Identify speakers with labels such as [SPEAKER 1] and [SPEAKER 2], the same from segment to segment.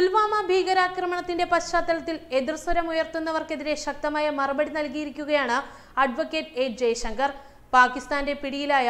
[SPEAKER 1] പുൽവാമ ഭീകരാക്രമണത്തിന്റെ പശ്ചാത്തലത്തിൽ എതിർസ്വരമുയർത്തുന്നവർക്കെതിരെ ശക്തമായ മറുപടി നൽകിയിരിക്കുകയാണ് അഡ്വക്കേറ്റ് എ ജയശങ്കർ. പാകിസ്ഥാന്റെ പിടിയിലായ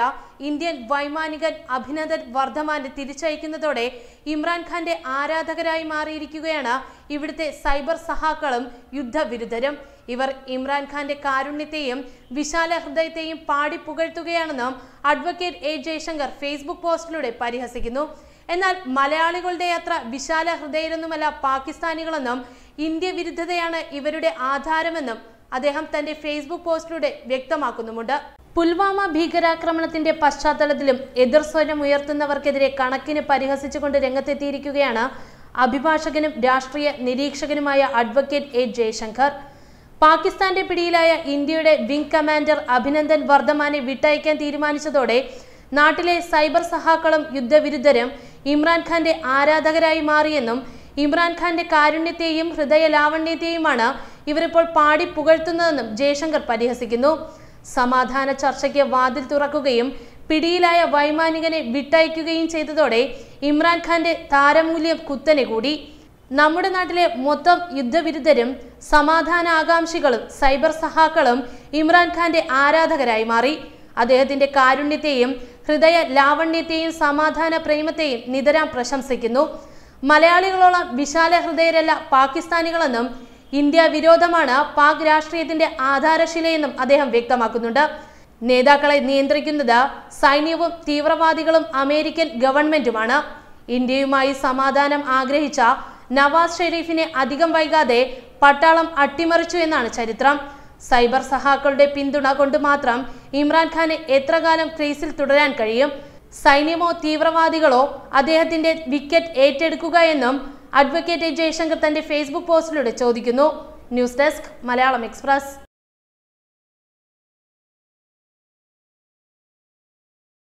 [SPEAKER 1] ഇന്ത്യൻ വൈമാനികൻ അഭിനന്ദൻ വർദ്ധമാനെ തിരിച്ചയക്കുന്നതോടെ ഇമ്രാൻഖാന്റെ ആരാധകരായി മാറിയിരിക്കുകയാണ് ഇവിടുത്തെ സൈബർ സഹാക്കളും യുദ്ധവിരുദ്ധരും. ഇവർ ഇമ്രാൻഖാന്റെ കാരുണ്യത്തെയും വിശാല ഹൃദയത്തെയും പാടി പുകഴ്ത്തുകയാണെന്നും അഡ്വക്കേറ്റ് എ ജയശങ്കർ ഫേസ്ബുക്ക് പോസ്റ്റിലൂടെ പരിഹസിക്കുന്നു. എന്നാൽ മലയാളികളുടെ അത്ര വിശാല ഹൃദയരൊന്നുമല്ല പാകിസ്ഥാനികളെന്നും ഇന്ത്യ വിരുദ്ധതയാണ് ഇവരുടെ ആധാരമെന്നും അദ്ദേഹം തന്റെ ഫേസ്ബുക്ക് പോസ്റ്റിലൂടെ വ്യക്തമാക്കുന്നുമുണ്ട്. പുൽവാമ ഭീകരാക്രമണത്തിന്റെ പശ്ചാത്തലത്തിലും എതിർ സ്വരം ഉയർത്തുന്നവർക്കെതിരെ കണക്കിന് പരിഹസിച്ചുകൊണ്ട് രംഗത്തെത്തിയിരിക്കുകയാണ് അഭിഭാഷകനും രാഷ്ട്രീയ നിരീക്ഷകനുമായ അഡ്വക്കേറ്റ് എ ജയശങ്കർ. പാകിസ്ഥാന്റെ പിടിയിലായ ഇന്ത്യയുടെ വിംഗ് കമാൻഡർ അഭിനന്ദൻ വർദ്ധമാനെ വിട്ടയക്കാൻ തീരുമാനിച്ചതോടെ നാട്ടിലെ സൈബർ സഹാക്കളും യുദ്ധവിരുദ്ധരും ഇമ്രാൻഖാന്റെ ആരാധകരായി മാറിയെന്നും ഇമ്രാൻഖാന്റെ കാരുണ്യത്തെയും ഹൃദയ ലാവണ്യത്തെയുമാണ് ഇവരിപ്പോൾ പാടി പുകഴ്ത്തുന്നതെന്നും ജയശങ്കർ പരിഹസിക്കുന്നു. സമാധാന ചർച്ചയ്ക്ക് വാതിൽ തുറക്കുകയും പിടിയിലായ വൈമാനികനെ വിട്ടയക്കുകയും ചെയ്തതോടെ ഇമ്രാൻഖാന്റെ താരമൂല്യം കുത്തനെ കൂടി. നമ്മുടെ നാട്ടിലെ മൊത്തം യുദ്ധവിരുദ്ധരും സമാധാന ആകാംക്ഷികളും സൈബർ സഹാക്കളും ഇമ്രാൻഖാന്റെ ആരാധകരായി മാറി. അദ്ദേഹത്തിന്റെ കാരുണ്യത്തെയും ഹൃദയ ലാവണ്യത്തെയും സമാധാന പ്രേമത്തെയും നിതരാം പ്രശംസിക്കുന്നു. മലയാളികളോളം വിശാല ഹൃദയരല്ല പാകിസ്ഥാനികളെന്നും ഇന്ത്യ വിരോധമാണ് പാക് രാഷ്ട്രീയത്തിന്റെ ആധാരശിലയെന്നും അദ്ദേഹം വ്യക്തമാക്കുന്നുണ്ട്. നേതാക്കളെ നിയന്ത്രിക്കുന്നത് സൈന്യവും തീവ്രവാദികളും അമേരിക്കൻ ഗവൺമെന്റുമാണ്. ഇന്ത്യയുമായി സമാധാനം ആഗ്രഹിച്ച നവാസ് ഷെരീഫിനെ അധികം വൈകാതെ പട്ടാളം അട്ടിമറിച്ചു എന്നാണ് ചരിത്രം. സൈബർ സഹാക്കളുടെ പിന്തുണ കൊണ്ട് മാത്രം ഇമ്രാൻഖാന് എത്രകാലം ക്രീസിൽ തുടരാൻ കഴിയും? സൈന്യമോ തീവ്രവാദികളോ അദ്ദേഹത്തിന്റെ വിക്കറ്റ് ഏറ്റെടുക്കുക എന്നും അഡ്വക്കേറ്റ് ജയശങ്കർ തന്റെ ഫേസ്ബുക്ക് പോസ്റ്റിലൂടെ ചോദിക്കുന്നു. News desk Malayalam express.